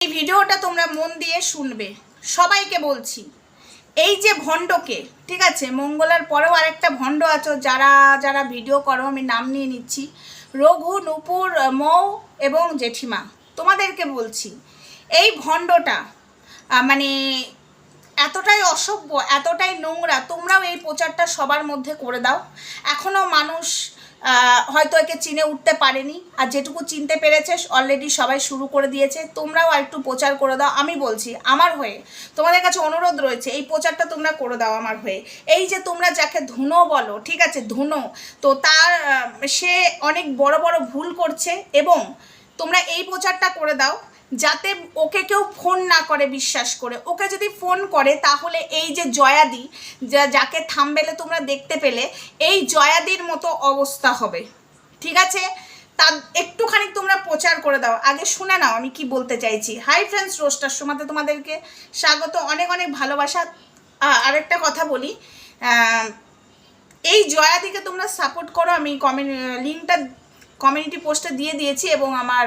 এই ভিডিওটা তোমরা মন দিয়ে শুনবে। সবাইকে বলছি, এই যে ভণ্ডকে, ঠিক আছে, মঙ্গলার পরেও আরেকটা ভণ্ড আছো, যারা যারা ভিডিও করো, আমি নাম নিয়ে নিচ্ছি, রঘু, নুপুর, মৌ এবং জেঠিমা। তোমাদেরকে বলছি, এই ভণ্ডটা মানে এতটাই অসভ্য, এতটাই নোংরা, তোমরাও এই প্রচারটা সবার মধ্যে করে দাও। এখনও মানুষ হয়তো একে চিনে উঠতে পারেনি। আর যেটুকু চিনতে পেরেছে অলরেডি সবাই শুরু করে দিয়েছে। তোমরাও একটু প্রচার করে দাও। আমি বলছি, আমার হয়ে তোমাদের কাছে অনুরোধ রয়েছে, এই প্রচারটা তোমরা করে দাও আমার হয়ে। এই যে তোমরা যাকে ধুনো বলো, ঠিক আছে, ধুনো। তো তার সে অনেক বড় বড় ভুল করছে এবং তোমরা এই প্রচারটা করে দাও। যাতে ওকে কেউ ফোন না করে বিশ্বাস করে। ওকে যদি ফোন করে, তাহলে এই যে জয়াদি, যা, যাকে থামবেলে তোমরা দেখতে পেলে, এই জয়াদির মতো অবস্থা হবে। ঠিক আছে? তার একটুখানি তোমরা প্রচার করে দাও। আগে শুনে নাও আমি কি বলতে চাইছি। হাই ফ্রেন্ডস রোস্টার সময়তে তোমাদেরকে স্বাগত। অনেক অনেক ভালোবাসা। আরেকটা কথা বলি। এই জয়াদিকে তোমরা সাপোর্ট করো। আমি কমেন্ট লিঙ্কটা কমিউনিটি পোস্টে দিয়ে দিয়েছি এবং আমার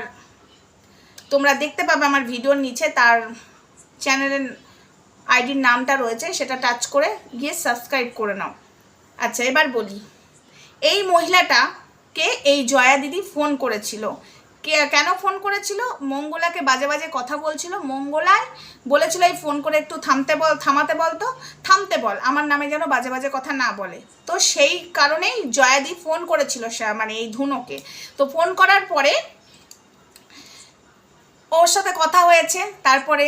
তোমরা দেখতে পাবে আমার ভিডিওর নিচে, তার চ্যানেলের আইডির নামটা রয়েছে, সেটা টাচ করে গিয়ে সাবস্ক্রাইব করে নাও। আচ্ছা এবার বলি। এই মহিলাটাকে এই জয়া দিদি ফোন করেছিল। কে, কেন ফোন করেছিল? মঙ্গলাকে বাজে বাজে কথা বলছিল। মঙ্গলায় বলেছিল, এই ফোন করে একটু থামতে বল, থামাতে বল তো, থামতে বল, আমার নামে যেন বাজে বাজে কথা না বলে। তো সেই কারণেই জয়াদি ফোন করেছিল মানে এই ধুনোকে। তো ফোন করার পরে ওর সাথে কথা হয়েছে, তারপরে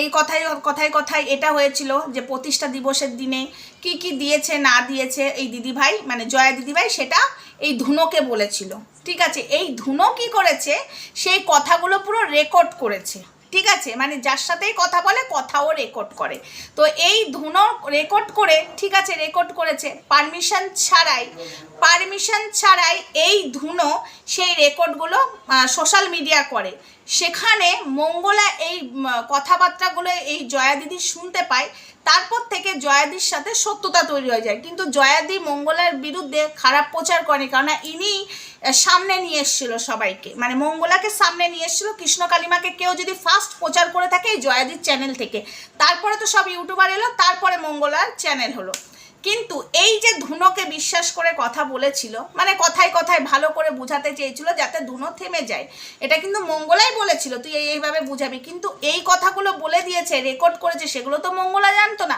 এই কথাই কথায় কথায় এটা হয়েছিল যে প্রতিষ্ঠা দিবসের দিনে কি কি দিয়েছে, না দিয়েছে এই দিদিভাই মানে জয়া দিদিভাই সেটা এই ধুনোকে বলেছিল। ঠিক আছে, এই ধুনো কি করেছে, সেই কথাগুলো পুরো রেকর্ড করেছে। ঠিক আছে? মানে যার সাথেই কথা বলে, কথাও রেকর্ড করে। তো এই ধুনো রেকর্ড করে, ঠিক আছে রেকর্ড করেছে। পারমিশন ছাড়াই পারমিশন ছাড়াই এই ধুনো সেই রেকর্ডগুলো সোশ্যাল মিডিয়া করে। সেখানে মঙ্গলা এই কথাবার্তাগুলো এই জয়া দিদি শুনতে পায়। তারপর জয়াদির সাথে সত্যতা তৈরি হয়ে যায়। কিন্তু জয়াদি মঙ্গলার বিরুদ্ধে খারাপ প্রচার করে কারণ ইনি সামনে নিয়ে এসেছিল সবাইকে। মানে মঙ্গলাকে সামনে নিয়ে এসেছিল, কৃষ্ণ কালিমাকে কেউ যদি ফার্স্ট প্রচার করে থাকে এই জয়াদির চ্যানেল থেকে। তারপরে তো সব ইউটিউবার এলো, তারপরে মঙ্গলার চ্যানেল হলো। কিন্তু এই যে ধুনোকে বিশ্বাস করে কথা বলেছিল মানে কথায় কথায় ভালো করে বোঝাতে চেয়েছিল যাতে ধুনো থেমে যায়, এটা কিন্তু মঙ্গলাই বলেছিল, তুই এই এইভাবে বুঝাবি। কিন্তু এই কথাগুলো বলে দিয়েছে রেকর্ড করেছে, সেগুলো তো মঙ্গলা জানতো না।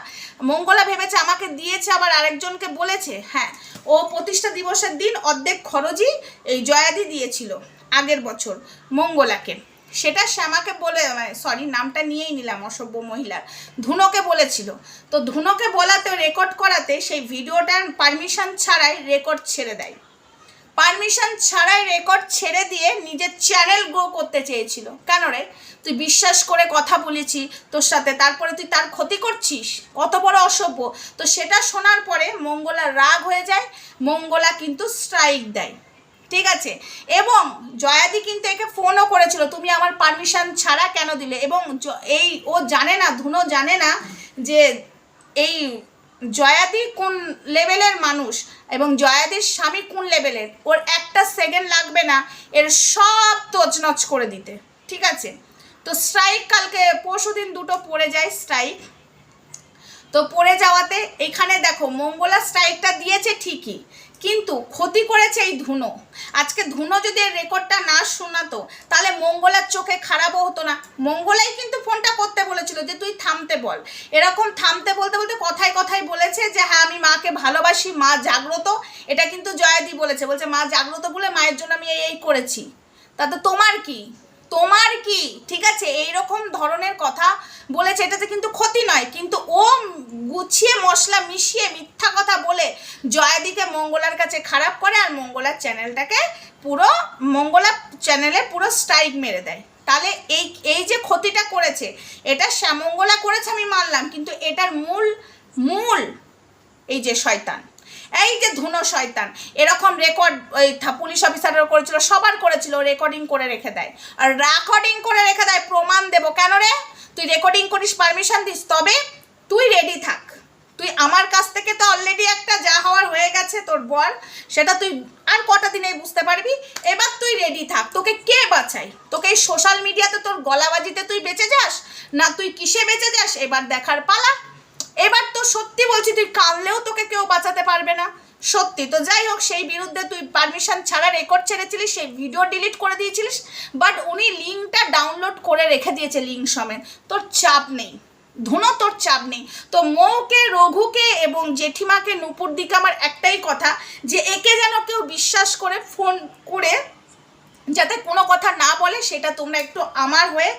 মঙ্গলা ভেবেছে আমাকে দিয়েছে, আবার আরেকজনকে বলেছে। হ্যাঁ ও প্রতিষ্ঠা দিবসের দিন অর্ধেক খরচই এই জয়াদি দিয়েছিল আগের বছর মঙ্গলাকে। সেটা শ্যামাকে বলে সরি নামটা নিয়েই নিলাম অসভ্য মহিলার। ধুনোকে বলেছিল। তো ধুনোকে বলাতে রেকর্ড করাতে সেই ভিডিওটার পারমিশন ছাড়াই রেকর্ড ছেড়ে দেয়। পারমিশন ছাড়াই রেকর্ড ছেড়ে দিয়ে নিজের চ্যানেল গ্রো করতে চেয়েছিল। কেন রে? তুই বিশ্বাস করে কথা বলেছি তোর সাথে, তারপরে তুই তার ক্ষতি করছিস? কত বড় অসভ্য। তো সেটা শোনার পরে মঙ্গলা রাগ হয়ে যায়, মঙ্গলা কিন্তু স্ট্রাইক দেয়। ঠিক আছে? এবং জয়াদি কিন্তু একে ফোনও করেছিল, তুমি আমার পারমিশন ছাড়া কেন দিলে? এবং এই ও জানে না, ধুনো জানে না যে এই জয়াদি কোন লেভেলের মানুষ এবং জয়াদির স্বামী কোন লেভেলের ওর একটা সেকেন্ড লাগবে না, এর সব তছনছ করে দিতে। ঠিক আছে? তো স্ট্রাইক কালকে পরশু দিন দুটো পড়ে যায় স্ট্রাইক তো পড়ে যাওয়াতে এখানে দেখো, মঙ্গলা স্ট্রাইকটা দিয়েছে ঠিকই, কিন্তু ক্ষতি করেছে এই ধুনো। আজকে ধুনো যদি এর রেকর্ডটা না শোনাতো, তাহলে মঙ্গলার চোখে খারাপও হতো না। মঙ্গলাই কিন্তু ফোনটা করতে বলেছিল যে, তুই থামতে বল। এরকম থামতে বলতে বলতে কথায় কথায় বলেছে যে হ্যাঁ আমি মাকে ভালোবাসি, মা জাগ্রত। এটা কিন্তু জয়াদি বলেছে। বলছে, মা জাগ্রত বলে মায়ের জন্য আমি এই এই করেছি। তাতে তোমার কি? তোমার কি? ঠিক আছে এই রকম ধরনের কথা বলেছে, এটাতে কিন্তু ক্ষতি নয়। কিন্তু ও গুছিয়ে, মশলা মিশিয়ে, মিথ্যা কথা বলে জয়াদিকে মঙ্গলার কাছে খারাপ করে আর মঙ্গলার চ্যানেলটাকে পুরো, মঙ্গলা চ্যানেলে পুরো স্ট্রাইক মেরে দেয়। তাহলে এই এই যে ক্ষতিটা করেছে, এটা শ্যামঙ্গলা করেছে আমি মানলাম, কিন্তু এটার মূল মূল এই যে শয়তান। এই যে ধুনো শয়তান, এরকম রেকর্ড ওই পুলিশ অফিসারও করেছিল, সবার করেছিল রেকর্ডিং করে রেখে দেয়। আর রেকর্ডিং করে রেখে দেয়, প্রমাণ দেবো কেন রে? তুই রেকর্ডিং করিস পারমিশন দিস, তবে তুই রেডি থাক। তুই আমার কাছ থেকে তো অলরেডি একটা যা হওয়ার হয়ে গেছে তোর বর সেটা তুই আর কটা দিনে বুঝতে পারবি। এবার তুই রেডি থাক। তোকে কে বাঁচাই তোকে এই সোশ্যাল মিডিয়াতে তোর গলাবাজিতে তুই বেঁচে যাস? না তুই কিসে বেঁচে যাস? এবার দেখার পালা। এবার তো সত্যি বলছি, তুই কাঁদলেও তোকে কেউ বাঁচাতে পারবে না। সত্যি, তো যাই হোক, সেই বিরুদ্ধে তুই পারমিশন ছাড়া রেকর্ড ছেড়েছিলিস, সেই ভিডিও ডিলিট করে দিয়েছিলিস বাট উনি লিঙ্কটা ডাউনলোড করে রেখে দিয়েছে লিঙ্ক সমেত। তোর চাপ নেই, ধুনো, তোর চাপ নেই। তো মৌকে, রঘুকে এবং জেঠিমাকে নুপুর দিকে আমার একটাই কথা, যে একে যেন কেউ বিশ্বাস করে ফোন করে যাতে কোনো কথা না বলে সেটা তোমরা একটু আমার হয়ে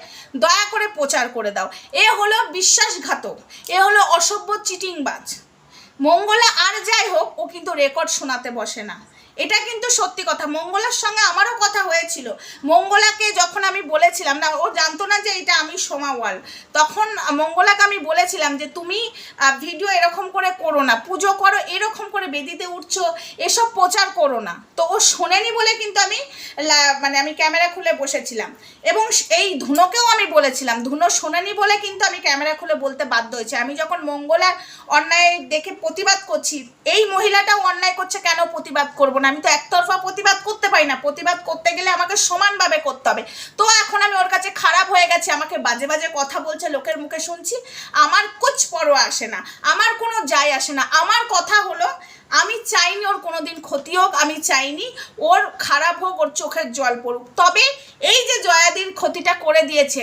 দয়া করে প্রচার করে দাও। এ হলো বিশ্বাসঘাতক। এ হলো অসভ্য চিটিংবাজ। মঙ্গলা আর যাই হোক, ও কিন্তু রেকর্ড শোনাতে বসে না। এটা কিন্তু সত্যি কথা। মঙ্গলার সঙ্গে আমারও কথা হয়েছিল। মঙ্গলাকে যখন আমি বলেছিলাম, না, ও জানতো না যে এটা আমি সোমা ওয়াল। তখন মঙ্গলাকে আমি বলেছিলাম যে, তুমি ভিডিও এরকম করে করো না। পুজো করো, এরকম করে বেদিতে উঠছো। এসব প্রচার করো না। তো ও শোনেনি বলে কিন্তু আমি মানে আমি ক্যামেরা খুলে বসেছিলাম। এবং এই ধুনোকেও আমি বলেছিলাম। ধুনো শোনেনি বলে কিন্তু আমি ক্যামেরা খুলে বলতে বাধ্য হয়েছি। আমি যখন মঙ্গলার অন্যায় দেখে প্রতিবাদ করছি, এই মহিলাটাও অন্যায় করছে কেন প্রতিবাদ করব না? আমি তো একতরফা প্রতিবাদ করতে পারি না। প্রতিবাদ করতে গেলে আমাকে সমানভাবে করতে হবে। তো এখন আমি ওর কাছে খারাপ হয়ে গেছে। আমাকে বাজে বাজে কথা বলছে, লোকের মুখে শুনছি। আমার কোচ পরোয়া আসে না। আমার কোনো যায় আসে না। আমার কথা হলো আমি চাইনি ওর কোনো দিন ক্ষতি হোক, আমি চাইনি ওর খারাপ হোক, ওর চোখের জল পড়ুক। তবে এই যে জয়াদির ক্ষতিটা করে দিয়েছে,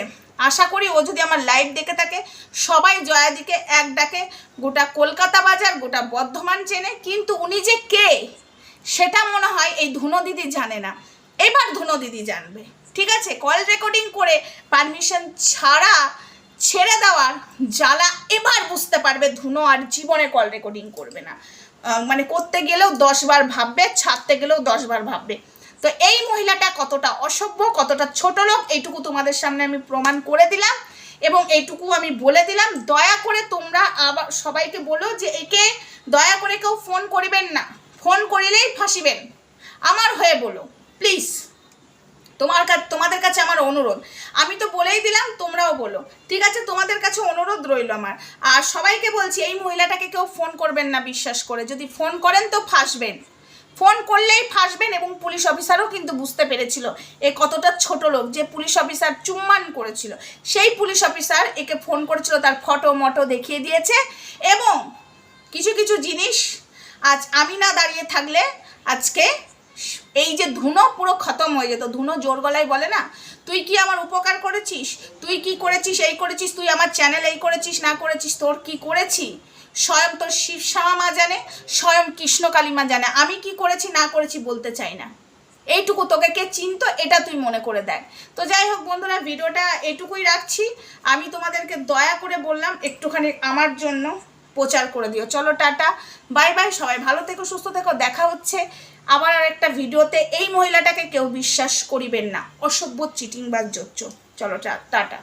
আশা করি ও যদি আমার লাইভ দেখে থাকে, সবাই জয়াদিকে এক ডাকে, গোটা কলকাতা বাজার, গোটা বর্ধমান চেনে। কিন্তু উনি যে কে, সেটা মনে হয় এই ধুনো দিদি জানে না। এবার ধুনো দিদি জানবে, ঠিক আছে? কল রেকর্ডিং করে পারমিশন ছাড়া ছেড়ে দেওয়ার জ্বালা এবার বুঝতে পারবে ধুনো আর জীবনে কল রেকর্ডিং করবে না। মানে করতে গেলেও দশবার ভাববে, ছাড়তে গেলেও দশবার ভাববে। তো এই মহিলাটা কতটা অসভ্য, কতটা ছোট লোক, এইটুকু তোমাদের সামনে আমি প্রমাণ করে দিলাম এবং এইটুকু আমি বলে দিলাম। দয়া করে তোমরা আবার সবাইকে বলো যে একে দয়া করে কেউ ফোন করিবেন না। ফোন করিলেই ফাঁসিবেন। আমার হয়ে বলো, প্লিজ। তোমার তোমাদের কাছে আমার অনুরোধ। আমি তো বলেই দিলাম, তোমরাও বলো। ঠিক আছে, তোমাদের কাছে অনুরোধ রইল আমার। আর সবাইকে বলছি, এই মহিলাটাকে কেউ ফোন করবেন না, বিশ্বাস করে। যদি ফোন করেন তো ফাঁসবেন। ফোন করলেই ফাঁসবেন এবং পুলিশ অফিসারও কিন্তু বুঝতে পেরেছিল এ কতটা ছোট লোক যে পুলিশ অফিসার চুম্মান করেছিল। সেই পুলিশ অফিসার একে ফোন করেছিল, তার ফটো মটো দেখিয়ে দিয়েছে এবং কিছু কিছু জিনিস আজ আমি না দাঁড়িয়ে থাকলে আজকে এই যে ধুনো পুরো খতম হয়ে যেত, ধুনো জোর গলায় বলে না? তুই কি আমার উপকার করেছিস? তুই কি করেছিস, এই করেছিস, তুই আমার চ্যানেল এই করেছিস, না করেছিস, তোর কি করেছি? স্বয়ং তোর শিব শ্যামা মা জানে, স্বয়ং কৃষ্ণ কালী মা জানে, আমি কি করেছি, না করেছি বলতে চাই না। এইটুকু তোকে কে চিনতো, এটা তুই মনে করে দেখ। তো যাই হোক বন্ধুরা, ভিডিওটা এটুকুই রাখছি। আমি তোমাদেরকে দয়া করে বললাম, একটুখানি আমার জন্য প্রচার করে দিও। চলো, টাটা। বাই বাই, সবাই ভালো থেকো, সুস্থ থেকো, দেখা হচ্ছে। আবার আর একটা ভিডিওতে এই মহিলাটাকে কেউ বিশ্বাস করিবেন না। অসভ্য চিটিংবাজ যোগ্য চলো টাটা।